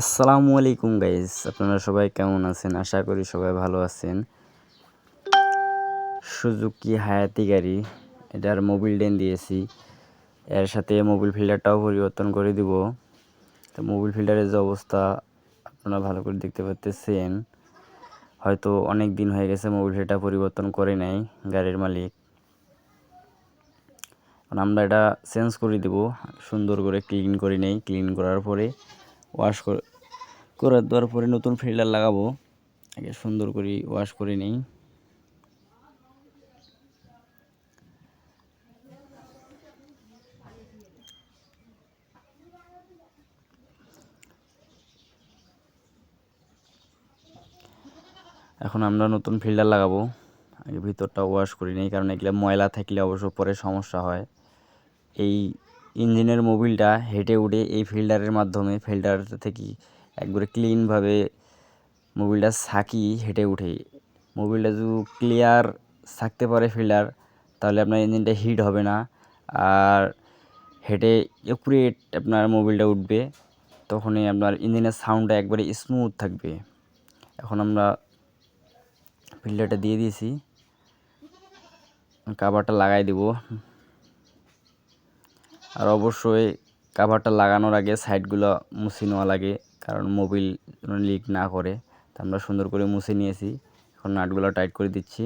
আসসালামু আলাইকুম গাইজ আপনারা সবাই কেমন আছেন? আশা করি সবাই ভালো আছেন। সুজুকি হায়াতি গাড়ি, এটার মোবিল ডেন দিয়েছি। এর সাথে মোবিল ফিল্টারটাও পরিবর্তন করে দিব। তো মোবিল ফিল্টারের যে অবস্থা, আপনারা ভালো করে দেখতে পাচ্ছেন হয়তো অনেক দিন হয়ে গেছে মোবিল ফিল্টার পরিবর্তন করে নাই গাড়ির মালিক। আমরা এটা চেঞ্জ করে দিব। সুন্দর করে ক্লিন করে নেই। ক্লিন করার পরে ওয়াশ করে করে দেওয়ার পরে নতুন ফিল্টার লাগাবো। আগে সুন্দর করে ওয়াশ করে নিই। এখন আমরা নতুন ফিল্টার লাগাবো। আগে ভিতরটা ওয়াশ করি নিই, কারণ এগুলো ময়লা থাকলে অবশ্য পরে সমস্যা হয়। এই ইঞ্জিনের মোবিলটা হেঁটে উঠে এই ফিল্টারের মাধ্যমে ফিল্টার থেকে একবারে ক্লিনভাবে মোবিলটা সাকি হেঁটে উঠে। মোবিলটা যদি ক্লিয়ার থাকতে পারে ফিল্টার, তাহলে আপনার ইঞ্জিনটা হিট হবে না। আর হেঁটে একুরেট আপনার মোবিলটা উঠবে, তখনই আপনার ইঞ্জিনের সাউন্ডটা একবারে স্মুথ থাকবে। এখন আমরা ফিল্টারটা দিয়ে দিয়েছি। কাভারটা লাগাই দিব। আর অবশ্যই কাভারটা লাগানোর আগে সাইডগুলো মুছে নেওয়া লাগে, কারণ মোবিল লিক না করে। তা আমরা সুন্দর করে মুছে নিয়েছি। এখন নাটগুলো টাইট করে দিচ্ছি।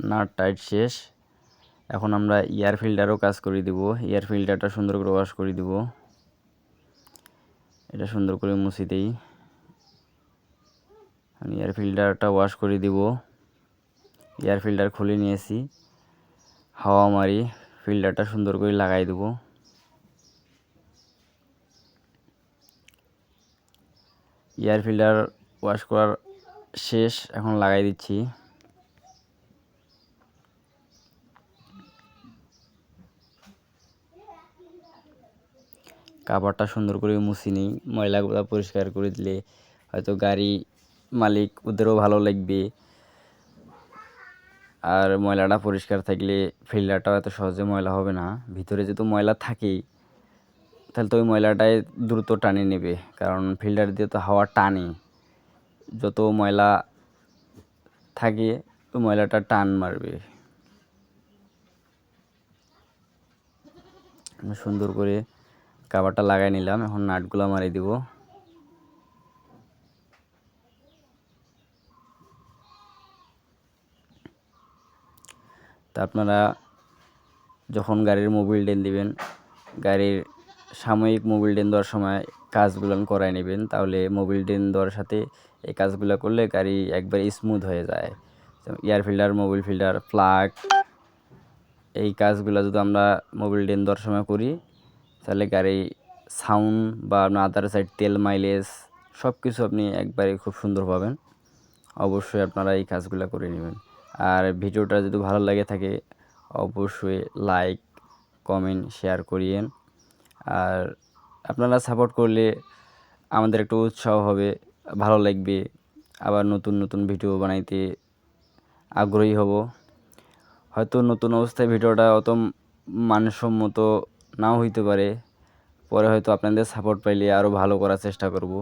নাট টাইট শেষ। এখন আমরা এয়ার ফিল্টারও কাজ করে দিব। এয়ার ফিল্টারটা সুন্দর করে ওয়াশ করে দিব। এটা সুন্দর করে মুছি দিই। আমি এয়ার ফিল্টারটা ওয়াশ করে দিব। এয়ার ফিল্টার খুলে নিয়েছি। হাওয়া মারি ফিল্টারটা সুন্দর করে লাগাই দেব। এয়ার ফিল্টার ওয়াশ করার শেষ এখন লাগাই দিচ্ছি। কাপড়টা সুন্দর করে মুছি নিই, ময়লাগুলো পরিষ্কার করে দিলে হয়তো গাড়ি মালিক ওদেরও ভালো লাগবে। আর ময়লাটা পরিষ্কার থাকলে ফিল্টারটাও এত সহজে ময়লা হবে না, ভিতরে যেহেতু ময়লা থাকেই, তাহলে তো ওই ময়লাটাই দ্রুত টানে নেবে, কারণ ফিল্টার দিয়ে তো হাওয়া টানে। যত ময়লা থাকে ওই ময়লাটা টান মারবে। সুন্দর করে কাবারটা লাগাই নিলাম, এখন নাটগুলো মারি দিব। তা আপনারা যখন গাড়ির মোবিল ডেন দিবেন, গাড়ির সাময়িক মোবিল ডেন দেওয়ার সময় কাজগুলো করাই নেবেন, তাহলে মোবিল ডেন দেওয়ার সাথে এই কাজগুলো করলে গাড়ি একবার স্মুথ হয়ে যায়। Air filter Mobil filter plug এই কাজগুলো যদি আমরা মোবিল ডেন দেওয়ার সময় করি তাহলে গাড়ি সাউন্ড বা আপনার আদার সাইড তেল মাইলেজ সব কিছু আপনি একবারে খুব সুন্দর পাবেন। অবশ্যই আপনারা এই কাজগুলো করে নেবেন। আর ভিডিওটা যদি ভালো লাগে থাকে, অবশ্যই লাইক কমেন্ট শেয়ার করিয়েন। আর আপনারা সাপোর্ট করলে আমাদের একটু উৎসাহ হবে, ভালো লাগবে। আবার নতুন নতুন ভিডিও বানাইতে আগ্রহী হব। হয়তো নতুন অবস্থায় ভিডিওটা অত মানসম্মত নাও হইতে পারে। পরে হয়তো আপনাদের সাপোর্ট পাইলে আরও ভালো করার চেষ্টা করব।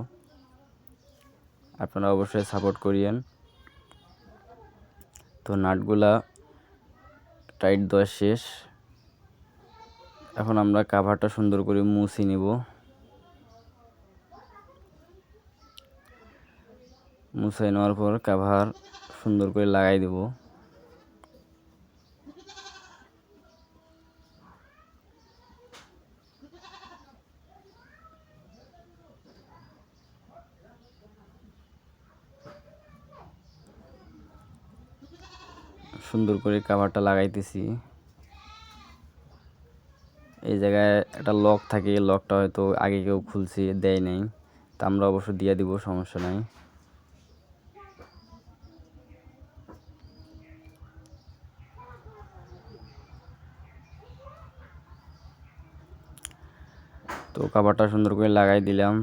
আপনারা অবশ্যই সাপোর্ট করিয়েন। তো নাটগুলা টাইট দেওয়া শেষ। এখন আমরা কাভারটা সুন্দর করে মুছে নিব। মুছাই নেওয়ার পর কাভার সুন্দর করে লাগাই দেবো। সুন্দর করে কাভারটা লাগাইতেছি। এই জায়গায় একটা লক থাকে লকটা হয়তো আগে কেউ খুলছে, দেয় নাই। তা আমরা অবশ্য দিয়ে দিব, সমস্যা নাই। তো কাভারটা সুন্দর করে লাগাই দিলাম।